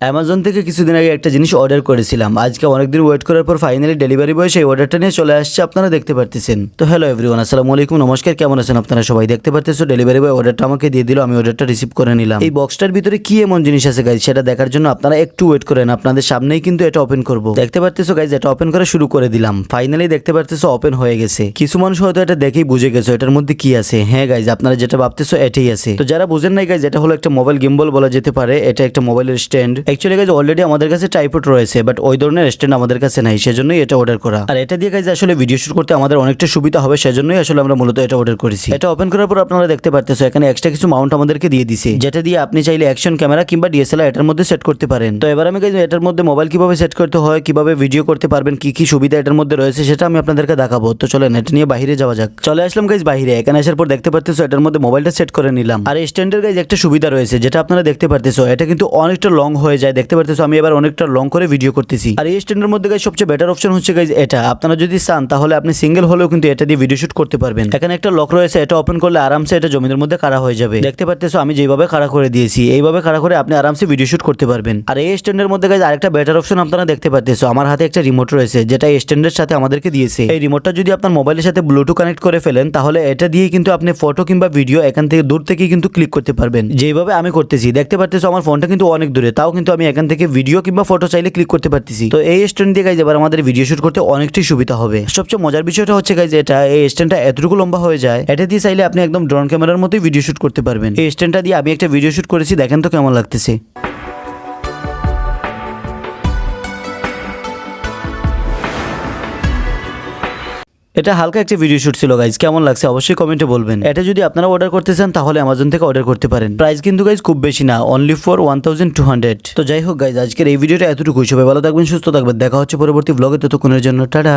Amazon থেকে কিছুদিন আগে একটা জিনিস অর্ডার করেছিলাম। আজকে অনেকদিন ওয়েট করার পর ফাইনালি ডেলিভারি বয় সেই অর্ডারটা নিয়ে চলে আসছে, আপনারা দেখতে পারতেছেন। তো হ্যালো এভরিওয়ান আসসালামু আলাইকুম, নমস্কার, কেমন আছেন আপনারা সবাই? দেখতে পারতেছো ডেলিভারি বয় অর্ডারটা আমাকে দিয়ে দিল, আমি অর্ডারটা রিসিভ করে নিলাম। এই বক্সটার ভিতরে কি এমন জিনিস আছে গাইজ সেটা দেখার জন্য আপনারা একটু ওয়েট করেন, আপনাদের সামনেই কিন্তু এটা ওপেন করব। দেখতে পারতেছো গাইজ এটা ওপেন করা শুরু করে দিলাম। ফাইনালি দেখতে পারতেছো ওপেন হয়ে গেছে। কিছু মানুষ হয়তো এটা দেখেই বুঝে গেছো, এটার মধ্যে কি আছে? হ্যাঁ গাইজ আপনারা যেটা ভাবতেছো এটাই আছে। তো যারা বুঝেন নাই গাইজ এটা হলো একটা মোবাইল গিম্বল বলা যেতে পারে, এটা একটা মোবাইলের স্ট্যান্ড অ্যাকচুয়ালি গাইজ অলরেডি আমাদের কাছে টাইপড রয়েছে বাট ওই ধরনের স্ট্যান্ড আমাদের কাছে নাই, সেজন্যই এটা অর্ডার করা। আর এটা দিয়ে গাইজ আসলে ভিডিও শুট করতে আমাদের অনেকটা সুবিধা হবে, সেজন্যই আসলে আমরা মূলত এটা অর্ডার করেছি। এটা ওপেন করার পর আপনারা দেখতে পারতেছো, এখানে এক্সট্রা কিছু মাউন্ট আমাদেরকে দিয়ে দিছে, যেটা দিয়ে আপনি চাইলে অ্যাকশন ক্যামেরা কিংবা ডিএসএলআর এটার মধ্যে সেট করতে পারেন। তো এবার আমি গাইজ এটার মধ্যে মোবাইল কীভাবে সেট করতে হয়, কীভাবে ভিডিও করতে পারবেন, কি কি সুবিধা এটার মধ্যে রয়েছে, সেটা আমি আপনাদেরকে দেখাবো। তো চলেন, এটা নিয়ে বাইরে যাওয়া যাক। চলে আসলাম গাইজ বাইরে। এখানে আসার পর দেখতে পারতেছো, এটার মধ্যে মোবাইলটা সেট করে নিলাম। আর এই স্ট্যান্ডের গাইজ একটা সুবিধা রয়েছে, যেটা আপনারা দেখতে পারতেছো, এটা কিন্তু অনেকটা লং হয়ে যায়। দেখতে পারতেছো, আমি এবার অনেকটা লং করে ভিডিও করতেছি। আর এই স্ট্যান্ডের মধ্যে গাইজ সবচেয়ে বেটার অপশন হচ্ছে গাইজ এটা। আপনারা যদি চান, তাহলে আপনি সিঙ্গেল হলেও কিন্তু এটা দিয়ে ভিডিও শুট করতে পারবেন। এখানে একটা লক রয়েছে, এটা ওপেন করলে আরামসে এটা জমিদের মধ্যে কারা হয়ে যাবে। দেখতে পারতেছো, আমি যেভাবে খাড়া করে দিয়েছি, এইভাবে খাড়া করে আপনি আরামসে ভিডিও শুট করতে পারবেন। আর এই স্ট্যান্ডের মধ্যে গাইজ আরেকটা বেটার অপশন আপনারা দেখতে পারতেছো, আমার হাতে একটা রিমোট রয়েছে, যেটা এই স্ট্যান্ডের সাথে আমাদেরকে দিয়েছে। এই রিমোটটা যদি আপনার মোবাইলের সাথে ব্লুটুথ কানেক্ট করে ফেলেন, তাহলে এটা দিয়ে কিন্তু আপনি ফটো কিংবা ভিডিও এখান থেকে দূর থেকে কিন্তু ক্লিক করতে পারবেন। যেভাবে আমি করতেছি, দেখতে পারতেছো, আমার ফোনটা কিন্তু অনেক দূরে, তাও কিন্তু আমি এখান থেকে ভিডিও কিংবা ফটো চাইলে ক্লিক করতে পারতেছি। তো এই স্ট্যান্ড দিয়ে গাইজ এবার আমাদের ভিডিও শুট করতে অনেকটাই সুবিধা হবে। সবচেয়ে মজার বিষয়টা হচ্ছে গাইজ এটা, এই স্ট্যান্ডটা এতটুকু লম্বা হয়ে যায়, এটা দিয়ে চাইলে আপনি একদম ড্রোন ক্যামেরার মতোই ভিডিও শুট করতে পারবেন। এই স্ট্যান্ডটা দিয়ে আমি একটা ভিডিও শুট করেছি, দেখেন তো কেমন লাগতেছে। এটা হালকা একটা ভিডিও শুট ছিল গাইজ কেমন লাগছে অবশ্যই কমেন্টে বলবেন। এটা যদি আপনারা অর্ডার করতে চান, তাহলে অ্যামাজন থেকে অর্ডার করতে পারেন। প্রাইস কিন্তু গাইজ খুব বেশি না only for one thousand two hundred তো যাই হোক গাইজ আজকের এই ভিডিওটা এতটুকুই। সবাই ভালো থাকবেন, সুস্থ থাকবেন। দেখা হচ্ছে পরবর্তী ব্লগে ততক্ষণের জন্য, টাটা।